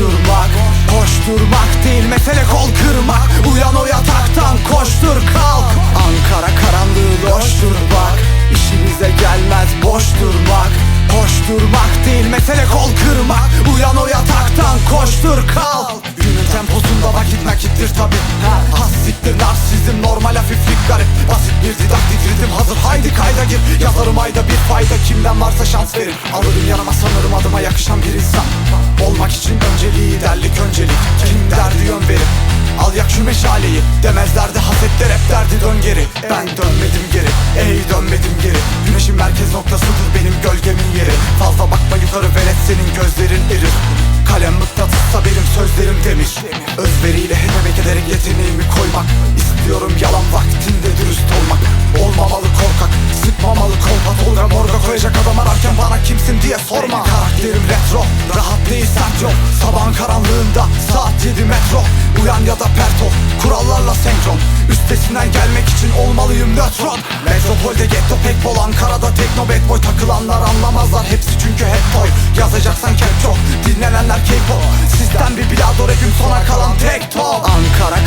durmak Koşturmak değil mesele kol kırmak. Uyan o yataktan koştur kalk. Ankara karanlığı loştur bak. İşimize gelmez boş durmak Koşturmak değil mesele kol kırmak. Uyan o yataktan koştur kalk. Günün temposunda vakit nakittir tabi ha, Has varsa şans verin. Alırım yanıma sanırım adıma yakışan bir insan. Olmak için önceliği derlik öncelik. Kim derdi yön verir? Al yak şu meşaleyi. Demezlerdi hasetler hep derdi dön geri. Ben dönmedim geri. Ey dönmedim geri. Güneşin merkez noktasıdır benim gölgemin yeri. Fazla bakma yukarı velet senin gözlerin erir. Kalem mıknatıssa benim sözlerim demir Özveriyle hep emek ederek yeteneğimi koymak İstiyorum yalan diye sorma. Karakterim retro Rahat değil sert yok. Sabahın karanlığında saat 7 metro. Uyan ya da perto Kurallarla senkron Üstesinden gelmek için olmalıyım nötron. Metropolde getto pek bol Ankara'da tekno bad boy. Takılanlar anlamazlar hepsi çünkü hep toy Yazacaksan cap çok Dinlenenler K-pop Sistem bir bilador gün sona kalan tek top. Ankara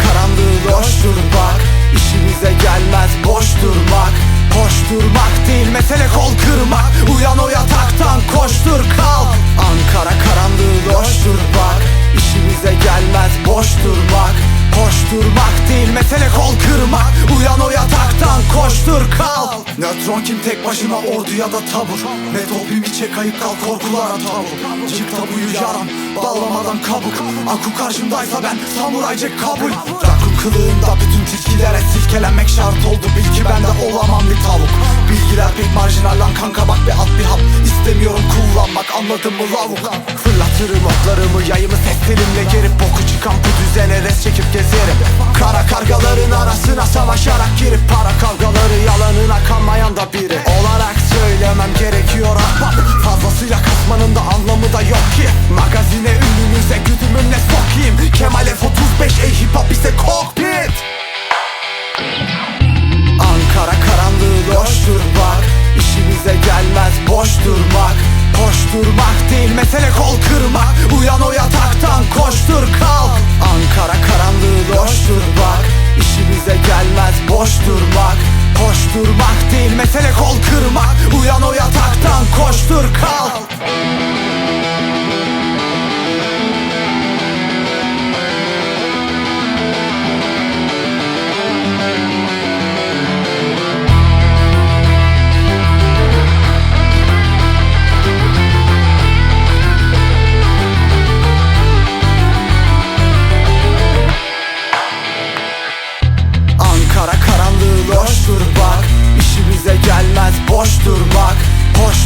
Nötron kim tek başına ordu ya da tabur? Metopim içe kayıp kal korkulara tabur Cık tabuyu yaram bağlamadan kabuk. Aku karşımdaysa ben samuraycık kabul. Rakun kılığında bütün tilkilere silkelenmek şart oldu. Bil ki ben de olamam bir tavuk. Bilgiler pek marjinal lan kanka bak bir at bir hap. İstemiyorum kullanmak anladın mı lavuk Fırlatırım oklarımı yayımı ses telimle gerip Boku çıkan bu düzene res çekip gezerim. Kara kargaların arasına savaşarak girip Para kavgaları yalanına kanmayan da biri. Olarak söylemem gerekiyor ahbap. Fazlasıyla kasmanın da anlamı da yok ki. Magazine ünlünüze güdümümle sokayım. Kemal F35 Koşturmak değil mesele kol kırmak. Uyan o yataktan koştur kalk. Ankara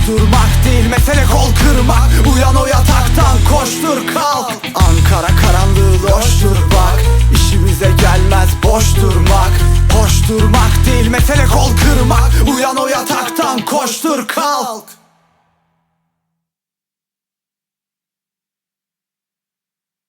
durmak değil mesele kol kırmak. Uyan o yataktan koştur kalk. Ankara karanlığı loştur bak. İşimize gelmez boş durmak. Hoş durmak değil mesele kol kırmak. Uyan o yataktan koştur kalk.